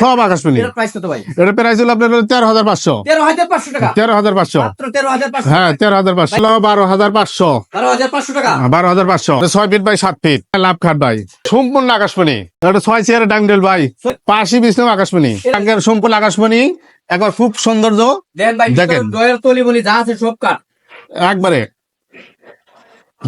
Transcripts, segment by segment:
সব আকাশমণি। এটা প্রাইস হলো আপনার তেরো হাজার পাঁচশো। তেরো হাজার পাঁচশো টাকা? তেরো হাজার হ্যাঁ তেরো হাজার পাঁচশো। হলো বারো হাজার পাঁচশো। বারো হাজার পাঁচশো টাকা? বারো হাজার পাঁচশো। ছয় ফিট বাই সাত ফিট লাভ খাট ভাই। সম্পূর্ণ আকাশমণি। এটা ছয় চেয়ারে ডাঙ্গেল ভাই। পাশি বিষ্ণু আকাশমণি। সম্পূর্ণ আকাশমণি। একবার খুব সৌন্দর্য। দেখেন। একবারে।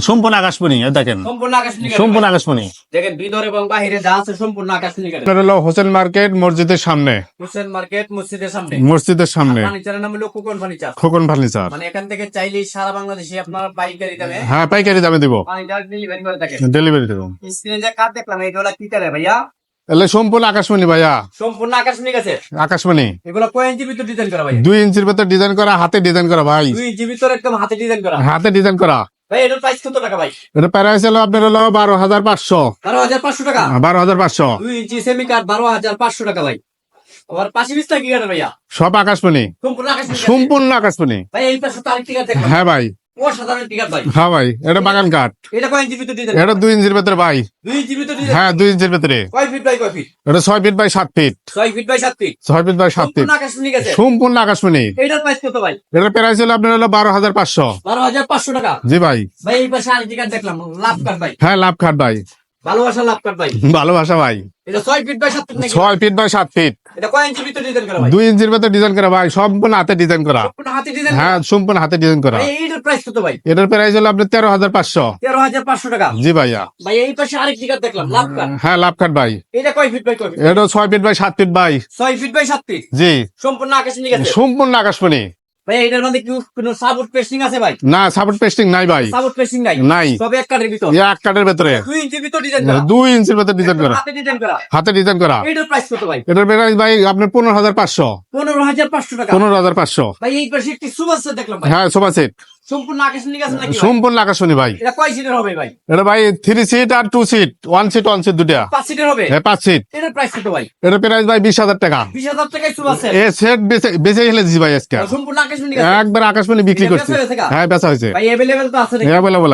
সম্পূর্ণ আকাশমণি দেখেন। সম্পূর্ণ আকাশ সম্পূর্ণ আকাশমণি। দেখেন ভিতর এবং বাহিরে যা আছে সম্পূর্ণ আকাশ নিকার হলো হোসেন মার্কেট মসজিদের সামনে। হোসেন মার্কেট মসজিদের সামনে। মসজিদের সামনে। ফার্নিচারের নাম হলো কুকন ফার্নিচার। খোকন ফার্নিচার। মানে এখান থেকে চাইলে সারা বাংলাদেশে আপনার পাইকারি দামে হ্যাঁ পাইকারি দামে দিব। ডেলিভারি করে থাকেন। ডেলিভারি দেবো। স্ক্রিনে যে দেখলাম হলো কি কাঠের ভাইয়া? এলে সম্পূর্ণ আকাশমণি ভাইয়া। সম্পূর্ণ আকাশ নিক আছে আকাশমণি। এগুলো কয় ইঞ্চি ভিতর ডিজাইন করা ভাই দুই ইঞ্চির ভেতর ডিজাইন করা হাতে ডিজাইন করা ভাই। দুই ইঞ্চি ভিতর একদম হাতে ডিজাইন করা। হাতে ডিজাইন করা। ভাই এটার প্রাইস কত টাকা ভাই? এটা প্রাইস হলো আপনার হলো বারো হাজার পাঁচশো। বারো হাজার পাঁচশো টাকা? বারো হাজার পাঁচশো। দুই ইঞ্চি সেমি কাঠ বারো হাজার পাঁচশো টাকা ভাই। আবার পাশে বিস্তার কি কাঠের ভাইয়া? সব আকাশমণি। সম্পূর্ণ সম্পূর্ণ আকাশমণি। ভাই এই পাশে তো আরেকটি কাঠ হ্যাঁ ভাই। হ্যাঁ ভাই এটা বাগান কাঠ। এটা দুই ইঞ্চির ভেতরে ভাই। হ্যাঁ দুই ইঞ্চির ভেতরে। এটা ছয় ফিট বাই সাত ফিট ছয় ফিট বাই সাত ফিট ছয় ফিট বাই সাত ফিট সম্পূর্ণ আকাশ নিক আকাশমণি। এটার প্রাইস হলো আপনার হলো বারো হাজার পাঁচশো। বারো হাজার পাঁচশো টাকা। জি ভাই। ভাই এই পাশে আরেকটি কাঠ দেখলাম লাভ কাঠ ভাই। হ্যাঁ লাভ খাট ভাই। ভালোবাসা লাভ কাঠ ভাই। ভালোবাসা ভাই। এটা ছয় ফিট বাই সাত ফিট নাকি? ছয় ফিট বাই ফিট এটা কয় ইঞ্চি ভিতর ডিজাইন করা ভাই? দুই ইঞ্চির ভেতর ডিজাইন করা ভাই সম্পূর্ণ হাতে ডিজাইন করা। সম্পূর্ণ হাতে ডিজাইন হ্যাঁ সম্পূর্ণ হাতে ডিজাইন করা। এইটার প্রাইস কত ভাই? এটার প্রাইস হলো আপনার তেরো হাজার পাঁচশো। তেরো হাজার পাঁচশো টাকা। জি ভাইয়া। ভাই এই পাশে আরেকটি কাঠ দেখলাম লাভ হ্যাঁ লাভ ভাই। এটা কয় ফিট বাই কয় ফিট এটা ছয় ফিট বাই সাত ফিট ভাই। ছয় ফিট বাই সাত ফিট জি। সম্পূর্ণ আকাশ নিক সম্পূর্ণ আকাশমণি। ভাই এটার মধ্যে কি কোনো সাপোর্ট পেস্টিং আছে ভাই? না সাপোর্ট পেস্টিং নাই ভাই। সাপোর্ট পেস্টিং নাই? নাই। সবে এক কাঠের ভিতর? এক কাঠের ভিতরে। দুই ইঞ্চির ভিতর ডিজাইন করা? দুই ইঞ্চির ভিতর ডিজাইন করা। হাতে ডিজাইন করা? হাতে ডিজাইন করা। এটার প্রাইস কত ভাই? এটার প্রাইস ভাই আপনার পনেরো হাজার পাঁচশো। পনেরো হাজার পাঁচশো টাকা। পনেরো হাজার পাঁচশো। ভাই এই পাশে একটি সুপার সেট দেখলাম ভাই। হ্যাঁ সোফা সেট সম্পূর্ণ নাকি আকাশমণি ভাই। এটা কয় সিটের হবে ভাই? এটা ভাই থ্রি সিট আর two seat one seat one seat দুটা পাঁচ সিটের হবে? হ্যাঁ পাঁচ সিট এটার প্রাইস কত ভাই? এটা প্রাইস ভাই বিশ হাজার টাকা। বিশ হাজার টাকায় এ সেট বেঁচে গেলে জি ভাই আজকে। সম্পূর্ণ একবার আকাশমণি বিক্রি করছে। বেচা? হ্যাঁ বেচা হয়েছে। ভাই তো আছে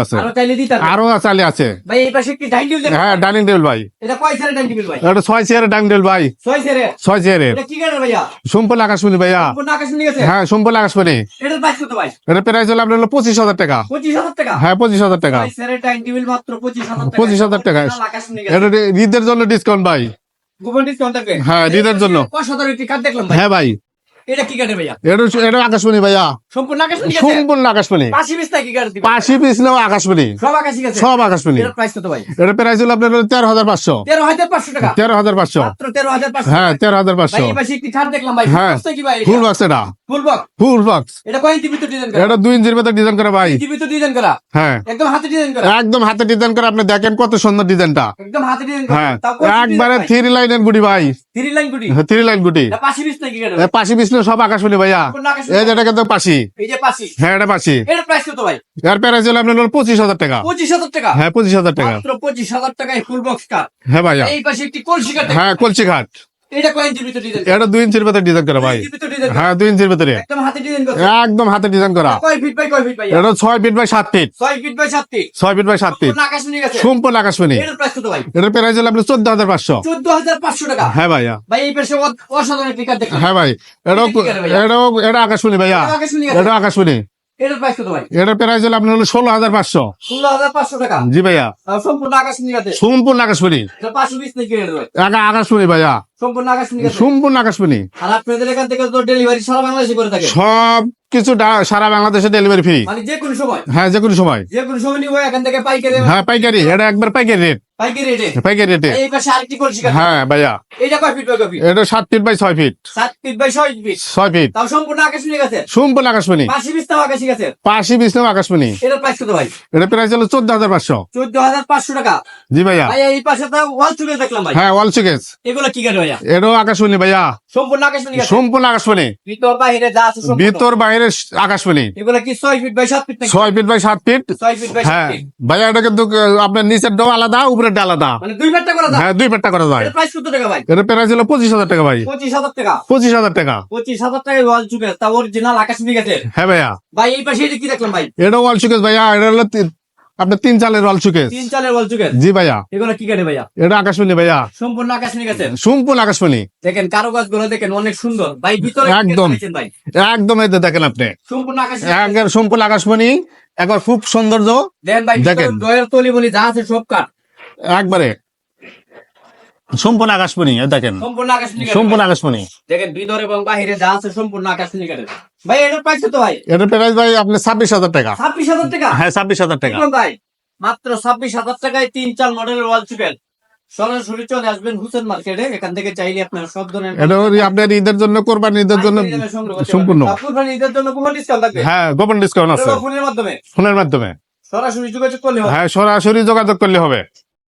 আছে। আরও চাইলে দিতে আরও চালে আছে। ভাই এই পাশে একটি ডাইনিং টেবিল হ্যাঁ ডাইনিং টেবিল ভাই। এটা কয় ডাইনিং টেবিল ভাই? এটা ছয় চেয়ারের ডাইনিং টেবিল ভাই। ছয় সেটের ছয় চেয়ারের এটা কি কাঠের ভাইয়া? সম্পূর্ণ আকাশমণি ভাইয়া। সম্পূর্ণ হ্যাঁ সম্পূর্ণ আকাশমণি এটার প্রাইস কত ভাই? এটা প্রাইস হলো আপনার হলো পঁচিশ হাজার টাকা। হ্যাঁ পঁচিশ হাজার টাকা। পঁচিশ হাজার টাকা। এটা ঈদের জন্য ডিসকাউন্ট ভাই। হ্যাঁ, ঈদের জন্য। হ্যাঁ ভাই। এটা কি ভাইয়া? এটা এটা আকাশমণি ভাইয়া। সম্পূর্ণ আকাশমণি পাশি পাশি পিস নেও আকাশমণি। সব আকাশই আছে সব আকাশমণি। এটার প্রাইস কত ভাই? এটা প্রাইস হলো আপনার টাকা? মাত্র হ্যাঁ তেরো হাজার ভাই পাঁচশো পাশে একটি ছাড় দেখলাম ভাই। হ্যাঁ। বুঝতে কি ভাই ফুল বক্স এটা। ফুল বক্স ফুল বক্স এটা কয় ইঞ্চি ভিতর ডিজাইন করা? এটা দুই ইঞ্চির ভেতর ডিজাইন করা ভাই। ইঞ্চি ভিতর ডিজাইন করা? হ্যাঁ। একদম হাতে ডিজাইন করা? একদম হাতে ডিজাইন করে আপনি দেখেন কত সুন্দর ডিজাইনটা একদম হাতে ডিজাইন করা। হ্যাঁ। একবারে থ্রি লাইনের গুটি ভাই। থ্রি লাইন গুটি? থ্রি লাইন গুটি। পাশি বিস্তা কি কাঠ এ পাশি পিছনে সব ভাইয়া। আকাশ এই যেটা কিন্তু পাশি। এই যে পাশি। হ্যাঁ এটা পাশি। এটার প্রাইস কত ভাই? এর প্রাইস হলো আপনার হলো পঁচিশ হাজার টাকা। হ্যাঁ পঁচিশ হাজার টাকা। মাত্র পঁচিশ হাজার টাকায় ফুল বক্স কাঠ হ্যাঁ ভাইয়া। এই পাশে একটি কলসি হ্যাঁ এটা কয় ইঞ্চি ভিতর ডিজাইন এটা দুই ইঞ্চির ভেতর ডিজাইন করা ভাই। হ্যাঁ দুই ইঞ্চির ভেতরে একদম হাতে ডিজাইন করা। একদম হাতে ডিজাইন করা। কয় ফিট বাই কয় ফিট ভাই এটা feet by feet by feet feet feet গেছে। সম্পূর্ণ আকাশমণি প্রাইস কত ভাই? প্রাইস হলো আপনার টাকা। হ্যাঁ ভাইয়া। ভাই এই পাশে অসাধারণ টিকার দেখলাম। হ্যাঁ ভাই। এটা আকাশমণি ভাইয়া। এটা এটা আকাশমণি। এটার প্রাইস কত ভাই? এটার প্রাইস হলো আপনার হলো ষোলো হাজার পাঁচশো। ষোলো হাজার পাঁচশো টাকা? জি ভাইয়া। আর সম্পূর্ণ আকাশ নিয়ে সম্পূর্ণ আকাশমণি। পাঁচশো বিশ থেকে আগা- আকাশমণি ভাইয়া। সম্পূর্ণ আকাশ সম্পূর্ণ আকাশমণি। আর আপনাদের এখান থেকে তো ডেলিভারি সারা বাংলাদেশে করে থাকে। সব কিছু সারা বাংলাদেশে ডেলিভারি ফ্রি মানে যে কোনো সময়। হ্যাঁ যে কোনো সময়। যে কোনো সময় নিবো এখান থেকে পাইকারি। হ্যাঁ পাইকারি। এটা একবার পাইকারি রেট পাইকারি রেটে পাইকারি রেটে এই পাশে আরেকটি কলসি হ্যাঁ ভাইয়া। এটা কয় ফিট বাই কয় ফিট এটা সাত ফিট বাই ছয় ফিট সাত ফিট বাই ছয় ফিট ছয় ফিট তাও সম্পূর্ণ আকাশ গেছে? সম্পূর্ণ আকাশমণি গেছে। প্রাইস কত ভাই? এটা প্রাইস হলো টাকা। জি ভাইয়া। ভাই এই পাশে তো ওয়াল চুকে দেখলাম ভাই। হ্যাঁ ওয়াল সুকেস এগুলো কি কাঠ ভাইয়া? এটাও আকাশমণি ভাইয়া। সম্পূর্ণ আকাশ গেছে? সম্পূর্ণ আকাশমণি ভিতর বাইরে যা আছে সম্পূর্ণ। ভিতর বাইরে আকাশমণি এগুলো কি ছয় ফিট বাই সাত ফিট ফিট বাই সাত ফিট বাই হ্যাঁ। ভাইয়া এটা কিন্তু আপনার নিচের ডো আলাদা উপরের ডা আলাদা মানে দুই ফিটটা করা যায় হ্যাঁ দুই পেটটা করা যায় এটার প্রাইস কত টাকা ভাই? এটা প্রাইস হলো পঁচিশ হাজার টাকা ভাই। পঁচিশ হাজার টাকা। পঁচিশ হাজার টাকা। পঁচিশ হাজার টাকায় ওয়াল চুকে তা অরিজিনাল গেছে। হ্যাঁ ভাইয়া। ভাই এই পাশে এটা কি দেখলাম ভাই? এটা ওয়াল ভাইয়া এটা হলো আপনার তিন চালের রল সুকেস তিন চালের চুকের জি ভাইয়া। এগুলো কি কাটে ভাইয়া? এটা আকাশমণি ভাইয়া। সম্পূর্ণ আকাশ নিয়ে গেছেন সম্পূর্ণ আকাশমণি। দেখেন কারুকাজগুলো দেখেন অনেক সুন্দর। ভাই ভিতরে একদম। একদম এতে দেখেন আপনি। সম্পূর্ণ আকাশ একবার সম্পূর্ণ আকাশমণি। একবার খুব সৌন্দর্য। দেন ভাই দেখেন। দয়ের তলি বলি যা আছে সব কাঠ। একবারে। সম্পূর্ণ আকাশমণি দেখেন। সম্পূর্ণ আকাশ নিয়ে সম্পূর্ণ আকাশমণি। দেখেন ভিতর এবং বাহিরে যা আছে সম্পূর্ণ আকাশ নিয়ে কাটে ভাই এটা পাইছে তো ভাই? এটার প্রাইস ভাই আপনি ছাব্বিশ হাজার টাকা। ছাব্বিশ হাজার টাকা? হ্যাঁ ছাব্বিশ হাজার টাকা। ভাই মাত্র ছাব্বিশ হাজার টাকায় তিন চার মডেলের ওয়াল চুকেল সরাসরি চলে আসবেন হুসেন মার্কেটে এখান থেকে চাইলে আপনার সব ধরনের এটা আপনার ঈদের জন্য কোরবানি ঈদের জন্য সম্পূর্ণ। আপনার ঈদের জন্য কোনো ডিসকাউন্ট থাকবে। হ্যাঁ গোপন ডিসকাউন্ট আছে। ফোনের মাধ্যমে। ফোনের মাধ্যমে। সরাসরি যোগাযোগ করলে হবে। হ্যাঁ সরাসরি যোগাযোগ করলে হবে।